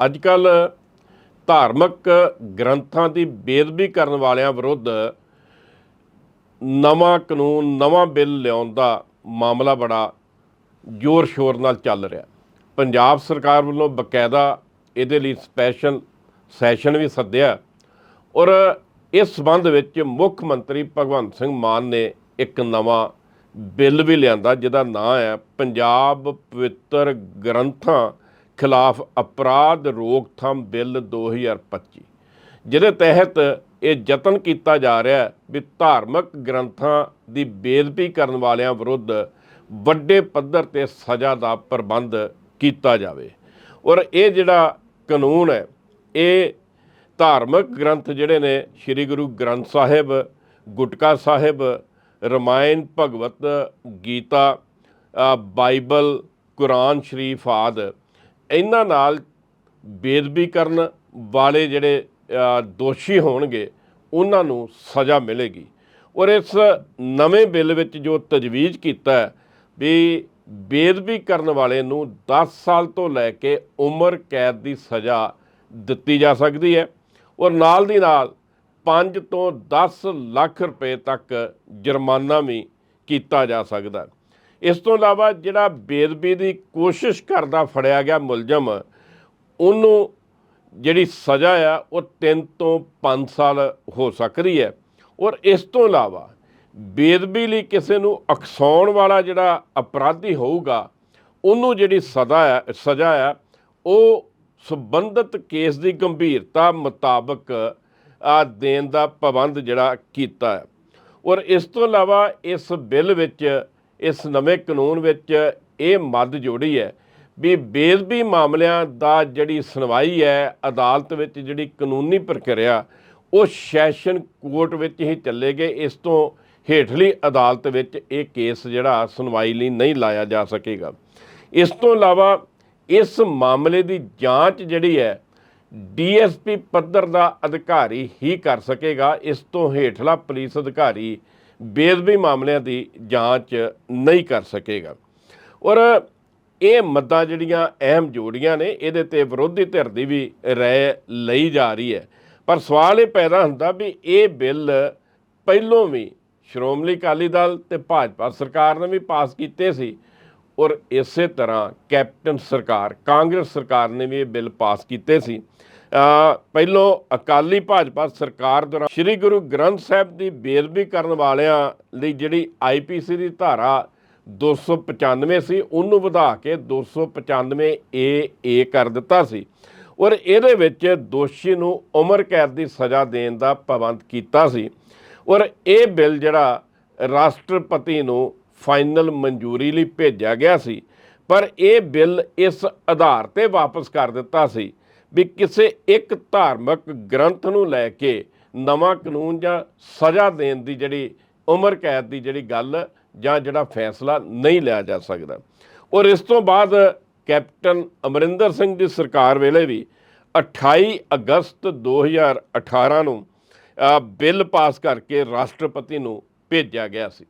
ਅੱਜ ਕੱਲ ਧਾਰਮਿਕ ਗ੍ਰੰਥਾਂ ਦੀ ਬੇਦਬੀ ਕਰਨ ਵਾਲਿਆਂ ਵਿਰੁੱਧ ਨਵਾਂ ਕਾਨੂੰਨ, ਨਵਾਂ ਬਿੱਲ ਲਿਆਉਣ ਦਾ ਮਾਮਲਾ ਬੜਾ ਜ਼ੋਰ ਸ਼ੋਰ ਨਾਲ ਚੱਲ ਰਿਹਾ। ਪੰਜਾਬ ਸਰਕਾਰ ਵੱਲੋਂ ਬਕਾਇਦਾ ਇਹਦੇ ਲਈ ਸਪੈਸ਼ਲ ਸੈਸ਼ਨ ਵੀ ਸੱਦਿਆ ਔਰ ਇਸ ਸੰਬੰਧ ਵਿੱਚ ਮੁੱਖ ਮੰਤਰੀ ਭਗਵੰਤ ਸਿੰਘ ਮਾਨ ਨੇ ਇੱਕ ਨਵਾਂ ਬਿੱਲ ਵੀ ਲਿਆਂਦਾ, ਜਿਹਦਾ ਨਾਂ ਹੈ ਪੰਜਾਬ ਪਵਿੱਤਰ ਗ੍ਰੰਥਾਂ ਖਿਲਾਫ ਅਪਰਾਧ ਰੋਕਥਾਮ ਬਿੱਲ 2025 ਜਿਹਦੇ ਤਹਿਤ ਇਹ ਯਤਨ ਕੀਤਾ ਜਾ ਰਿਹਾ ਹੈ ਵੀ ਧਾਰਮਿਕ ਗ੍ਰੰਥਾਂ ਦੀ ਬੇਦਬੀ ਕਰਨ ਵਾਲਿਆਂ ਵਿਰੁੱਧ ਵੱਡੇ ਪੱਧਰ ਤੇ ਸਜ਼ਾ ਦਾ ਪ੍ਰਬੰਧ ਕੀਤਾ ਜਾਵੇ। ਔਰ ਇਹ ਜਿਹੜਾ ਕਾਨੂੰਨ ਹੈ, ਇਹ ਧਾਰਮਿਕ ਗ੍ਰੰਥ ਜਿਹੜੇ ਨੇ, ਸ੍ਰੀ ਗੁਰੂ ਗ੍ਰੰਥ ਸਾਹਿਬ, ਗੁਟਕਾ ਸਾਹਿਬ, ਰਮਾਇਣ, ਭਗਵਤ, ਗੀਤਾ ਬਾਈਬਲ, ਕੁਰਾਨ ਸ਼ਰੀਫ ਆਦ ਇਹਨਾਂ ਨਾਲ ਬੇਦਬੀ ਕਰਨ ਵਾਲੇ ਜਿਹੜੇ ਦੋਸ਼ੀ ਹੋਣਗੇ, ਉਹਨਾਂ ਨੂੰ ਸਜ਼ਾ ਮਿਲੇਗੀ। ਔਰ ਇਸ ਨਵੇਂ ਬਿੱਲ ਵਿੱਚ ਜੋ ਤਜਵੀਜ਼ ਕੀਤਾ ਵੀ ਬੇਦਬੀ ਕਰਨ ਵਾਲੇ ਨੂੰ 10 ਸਾਲ ਤੋਂ ਲੈ ਕੇ ਉਮਰ ਕੈਦ ਦੀ ਸਜ਼ਾ ਦਿੱਤੀ ਜਾ ਸਕਦੀ ਹੈ ਔਰ ਨਾਲ ਦੀ ਨਾਲ 5 ਤੋਂ 10 ਲੱਖ ਰੁਪਏ ਤੱਕ ਜੁਰਮਾਨਾ ਵੀ ਕੀਤਾ ਜਾ ਸਕਦਾ ਹੈ। ਇਸ ਤੋਂ ਇਲਾਵਾ ਜਿਹੜਾ ਬੇਦਬੀ ਦੀ ਕੋਸ਼ਿਸ਼ ਕਰਦਾ ਫੜਿਆ ਗਿਆ ਮੁਲਜ਼ਮ, ਉਹਨੂੰ ਜਿਹੜੀ ਸਜ਼ਾ ਆ, ਉਹ 3 ਤੋਂ 5 ਸਾਲ ਹੋ ਸਕਦੀ ਹੈ। ਔਰ ਇਸ ਤੋਂ ਇਲਾਵਾ ਬੇਦਬੀ ਲਈ ਕਿਸੇ ਨੂੰ ਅਕਸਾਉਣ ਵਾਲਾ ਜਿਹੜਾ ਅਪਰਾਧੀ ਹੋਊਗਾ, ਉਹਨੂੰ ਜਿਹੜੀ ਸਜ਼ਾ ਹੈ ਸਜ਼ਾ ਆ, ਉਹ ਸੰਬੰਧਿਤ ਕੇਸ ਦੀ ਗੰਭੀਰਤਾ ਮੁਤਾਬਕ ਆ ਦੇਣ ਦਾ ਪਾਬੰਦ ਜਿਹੜਾ ਕੀਤਾ ਹੈ। ਔਰ ਇਸ ਤੋਂ ਇਲਾਵਾ ਇਸ ਬਿੱਲ ਵਿੱਚ ਇਸ ਨਵੇਂ ਕਾਨੂੰਨ ਵਿੱਚ ਇਹ ਮੱਦ ਜੋੜੀ ਹੈ ਵੀ ਬੇਦਬੀ ਮਾਮਲਿਆਂ ਦਾ ਜਿਹੜੀ ਸੁਣਵਾਈ ਹੈ, ਅਦਾਲਤ ਵਿੱਚ ਜਿਹੜੀ ਕਾਨੂੰਨੀ ਪ੍ਰਕਿਰਿਆ, ਉਹ ਸੈਸ਼ਨ ਕੋਰਟ ਵਿੱਚ ਹੀ ਚੱਲੇਗੇ। ਇਸ ਤੋਂ ਹੇਠਲੀ ਅਦਾਲਤ ਵਿੱਚ ਇਹ ਕੇਸ ਜਿਹੜਾ ਸੁਣਵਾਈ ਲਈ ਨਹੀਂ ਲਾਇਆ ਜਾ ਸਕੇਗਾ। ਇਸ ਤੋਂ ਇਲਾਵਾ ਇਸ ਮਾਮਲੇ ਦੀ ਜਾਂਚ ਜਿਹੜੀ ਹੈ, ਡੀਐਸਪੀ ਪੱਧਰ ਦਾ ਅਧਿਕਾਰੀ ਹੀ ਕਰ ਸਕੇਗਾ। ਇਸ ਤੋਂ ਹੇਠਲਾ ਪੁਲਿਸ ਅਧਿਕਾਰੀ ਬੇਅਦਬੀ ਮਾਮਲਿਆਂ ਦੀ ਜਾਂਚ ਨਹੀਂ ਕਰ ਸਕੇਗਾ। ਔਰ ਇਹ ਮੱਦਾਂ ਜਿਹੜੀਆਂ ਅਹਿਮ ਜੋੜੀਆਂ ਨੇ, ਇਹਦੇ ਤੇ ਵਿਰੋਧੀ ਧਿਰ ਦੀ ਵੀ ਰਾਏ ਲਈ ਜਾ ਰਹੀ ਹੈ। ਪਰ ਸਵਾਲ ਇਹ ਪੈਦਾ ਹੁੰਦਾ ਵੀ ਇਹ ਬਿੱਲ ਪਹਿਲੋਂ ਵੀ ਸ਼੍ਰੋਮਣੀ ਅਕਾਲੀ ਦਲ ਤੇ ਭਾਜਪਾ ਸਰਕਾਰ ਨੇ ਵੀ ਪਾਸ ਕੀਤੇ ਸੀ ਔਰ ਇਸੇ ਤਰ੍ਹਾਂ ਕੈਪਟਨ ਸਰਕਾਰ, ਕਾਂਗਰਸ ਸਰਕਾਰ ਨੇ ਵੀ ਇਹ ਬਿੱਲ ਪਾਸ ਕੀਤੇ ਸੀ। ਪਹਿਲੋਂ ਅਕਾਲੀ ਭਾਜਪਾ ਸਰਕਾਰ ਦੌਰਾਨ ਸ੍ਰੀ ਗੁਰੂ ਗ੍ਰੰਥ ਸਾਹਿਬ ਦੀ ਬੇਅਦਬੀ ਕਰਨ ਵਾਲਿਆਂ ਲਈ ਜਿਹੜੀ ਆਈਪੀਸੀ ਦੀ ਧਾਰਾ 295 ਸੀ ਉਹਨੂੰ ਵਧਾ ਕੇ 295 ਏ ਏ ਕਰ ਦਿੱਤਾ ਸੀ। ਔਰ ਇਹਦੇ ਵਿੱਚ ਦੋਸ਼ੀ ਨੂੰ ਉਮਰ ਕੈਦ ਦੀ ਸਜ਼ਾ ਦੇਣ ਦਾ ਪਾਬੰਦ ਕੀਤਾ ਸੀ। ਔਰ ਇਹ ਬਿੱਲ ਜਿਹੜਾ ਰਾਸ਼ਟਰਪਤੀ ਨੂੰ ਫਾਈਨਲ ਮਨਜ਼ੂਰੀ ਲਈ ਭੇਜਿਆ ਗਿਆ ਸੀ, ਪਰ ਇਹ ਬਿੱਲ ਇਸ ਆਧਾਰ ਤੇ ਵਾਪਸ ਕਰ ਦਿੱਤਾ ਸੀ। ਵੀ ਕਿਸੇ ਇੱਕ ਧਾਰਮਿਕ ਗ੍ਰੰਥ ਨੂੰ ਲੈ ਕੇ ਨਵਾਂ ਕਾਨੂੰਨ ਜਾਂ ਸਜ਼ਾ ਦੇਣ ਦੀ ਜਿਹੜੀ ਉਮਰ ਕੈਦ ਦੀ ਜਿਹੜੀ ਗੱਲ ਜਾਂ ਜਿਹੜਾ ਫੈਸਲਾ ਨਹੀਂ ਲਿਆ ਜਾ ਸਕਦਾ। ਔਰ ਇਸ ਤੋਂ ਬਾਅਦ ਕੈਪਟਨ ਅਮਰਿੰਦਰ ਸਿੰਘ ਦੀ ਸਰਕਾਰ ਵੇਲੇ ਵੀ 28 ਅਗਸਤ 2018 ਨੂੰ ਬਿੱਲ ਪਾਸ ਕਰਕੇ ਰਾਸ਼ਟਰਪਤੀ ਨੂੰ ਭੇਜਿਆ ਗਿਆ ਸੀ।